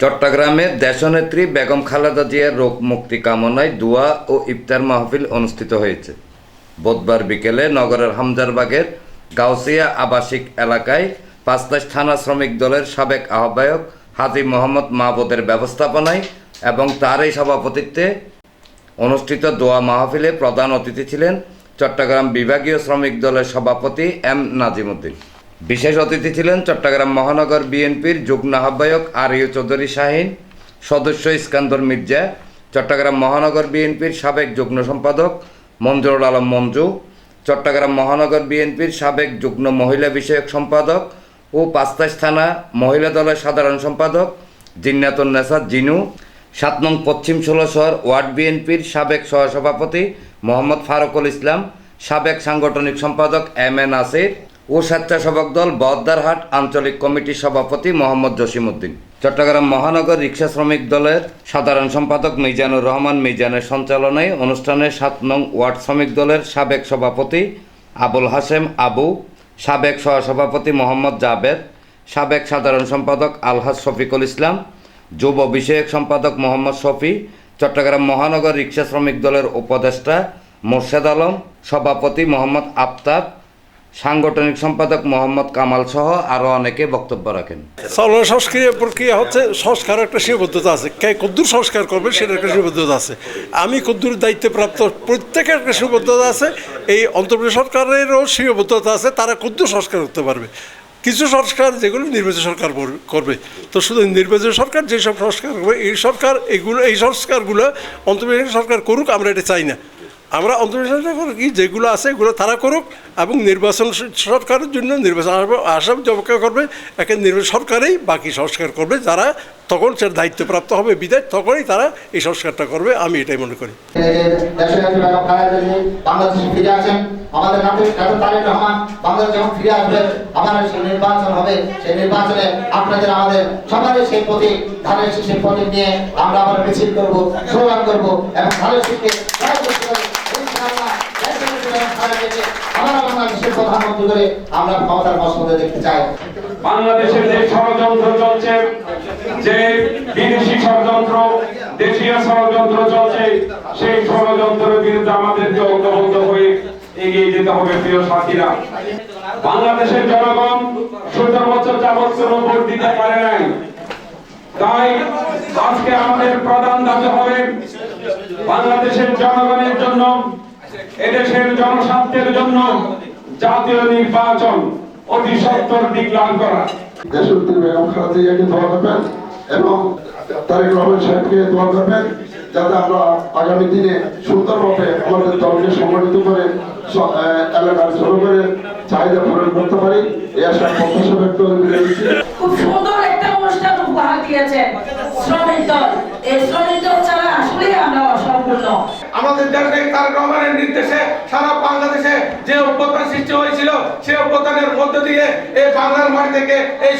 চট্টগ্রামের দেশনেত্রী বেগম খালেদা জিয়ার রোগ মুক্তি কামনায় দোয়া ও ইফতার মাহফিল অনুষ্ঠিত হয়েছে। বুধবার বিকেলে নগরের হামজারবাগের গাউসিয়া আবাসিক এলাকায় পাঁচতাশ থানা শ্রমিক দলের সাবেক আহ্বায়ক হাজি মোহাম্মদ মাহবুদের ব্যবস্থাপনায় এবং তারই সভাপতিত্বে অনুষ্ঠিত দোয়া মাহফিলে প্রধান অতিথি ছিলেন চট্টগ্রাম বিভাগীয় শ্রমিক দলের সভাপতি এম নাজিমুদ্দিন। বিশেষ অতিথি ছিলেন চট্টগ্রাম মহানগর বিএনপির যুগ্ম আহ্বায়ক আর ইউ চৌধুরী শাহিন, সদস্য ইস্কান্দর মির্জা, চট্টগ্রাম মহানগর বিএনপির সাবেক যুগ্ম সম্পাদক মঞ্জুরুল আলম মঞ্জু, চট্টগ্রাম মহানগর বিএনপির সাবেক যুগ্ম মহিলা বিষয়ক সম্পাদক ও পাঁচতাশ থানা মহিলা দলের সাধারণ সম্পাদক জিন্নাতুন নেসাদ জিনু, সাত নং পশ্চিম ষোলশহর ওয়ার্ড বিএনপির সাবেক সহসভাপতি মোহাম্মদ ফারুকুল ইসলাম, সাবেক সাংগঠনিক সম্পাদক এম এ নাসির ও স্বেচ্ছাসেবক দল বহদ্দারহাট আঞ্চলিক কমিটির সভাপতি মোহাম্মদ জসিমউদ্দিন। চট্টগ্রাম মহানগর রিক্সা শ্রমিক দলের সাধারণ সম্পাদক মিজানুর রহমান মিজানের সঞ্চালনায় অনুষ্ঠানে সাত নং ওয়ার্ড শ্রমিক দলের সাবেক সভাপতি আবুল হাসেম আবু, সাবেক সহসভাপতি মোহাম্মদ জাবেদ, সাবেক সাধারণ সম্পাদক আলহাজ শফিকুল ইসলাম, যুব বিষয়ক সম্পাদক মোহাম্মদ শফি, চট্টগ্রাম মহানগর রিক্সা শ্রমিক দলের উপদেষ্টা মোর্শেদ আলম, সভাপতি মোহাম্মদ আফতাব সাংগঠনিক সম্পাদক মোহাম্মদ কামাল সহ আরও অনেকে বক্তব্য রাখেন। চলন সংস্কৃতি প্রক্রিয়া হচ্ছে সংস্কার একটা সীমাবদ্ধতা আছে। কে কদ্দুর সংস্কার করবে সেটা একটা সীমাবদ্ধতা আছে। আমি কদ্দুর দায়িত্বপ্রাপ্ত প্রত্যেকের একটা সীমাবদ্ধতা আছে। এই অন্তর্বর্তী সরকারেরও সীমাবদ্ধতা আছে, তারা কদ্দুর সংস্কার করতে পারবে। কিছু সংস্কার যেগুলো নির্বাচন সরকার কর- করবে। তো শুধু নির্বাচন সরকার যেসব সংস্কার করবে, এই সরকার এগুলো, এই সংস্কারগুলো অন্তর্বর্তী সরকার করুক, আমরা এটা চাই না। আমরা করি, কি যেগুলো আছে এগুলো তারা করুক এবং নির্বাচন সরকারের জন্য নির্বাচন আসবে অপেক্ষা করবে, একে নির্বাচন সরকারেই বাকি সংস্কার করবে, যারা তখন সে দায়িত্বপ্রাপ্ত হবে বিদায় তখনই তারা এই সংস্কারটা করবে আমি এটাই মনে করি। আমাদের রহমান বাংলাদেশ যখন ফিরে আসবে আবার সেই নির্বাচন হবে। সেই নির্বাচনে আপনাদের আমাদের সবারই সেই প্রতীক ধানের শীষের প্রতীক নিয়ে আমরা আবার মিছিল করব স্লোগান এবং ধানের শীষকে বাংলাদেশের যে ষড়যন্ত্র চলছে যে বিদেশি ষড়যন্ত্র, দেশীয় ষড়যন্ত্র চলছে, সেই ষড়যন্ত্রের বিরুদ্ধে আমাদেরকে ঐক্যবদ্ধ হয়ে এগিয়ে যেতে হবে, প্রিয় সাথীরা। বাংলাদেশের জনগণ সতেরো বছর যাবৎ কোনো ভোট দিতে পারে নাই। তাই আজকে আমাদের প্রধান দাবি হবে বাংলাদেশের জনগণের জন্য, এদেশের জনস্বার্থের জন্য জাতীয় নির্বাচন অতি সত্তর ডিক্লার করা। দেশনেত্রী বেগম খালেদা জিয়াকে করবেন এবং তারেক রহমান সাহেবকে দোয়া করবেন যাতে আমরা আগামী দিনে সুন্দরভাবে আমাদের দলকে সংগঠিত করে এলাকার জনগণের চাহিদা পূরণ করতে পারি। এই আশা প্রত্যাশা ব্যক্ত। খুব সুন্দর একটা অনুষ্ঠান উপহার দিয়েছেন শ্রমিক দল। এই শ্রমিক দল ছাড়া আসলে আমরা অসম্পূর্ণ। আমাদের দেশে তারেক রহমানের নির্দেশে সারা বাংলাদেশে যে অভ্যুত্থান সৃষ্টি হয়েছিল সে মধ্য দিয়ে এই বাংলার মাটি থেকে এই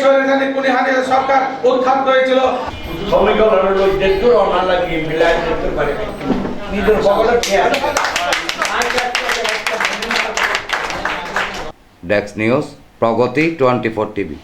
সরকার উৎখাত হয়েছিল। সমীকরণের লাগিয়ে পারে নিজের খেয়াল desk news Pragati twenty four TV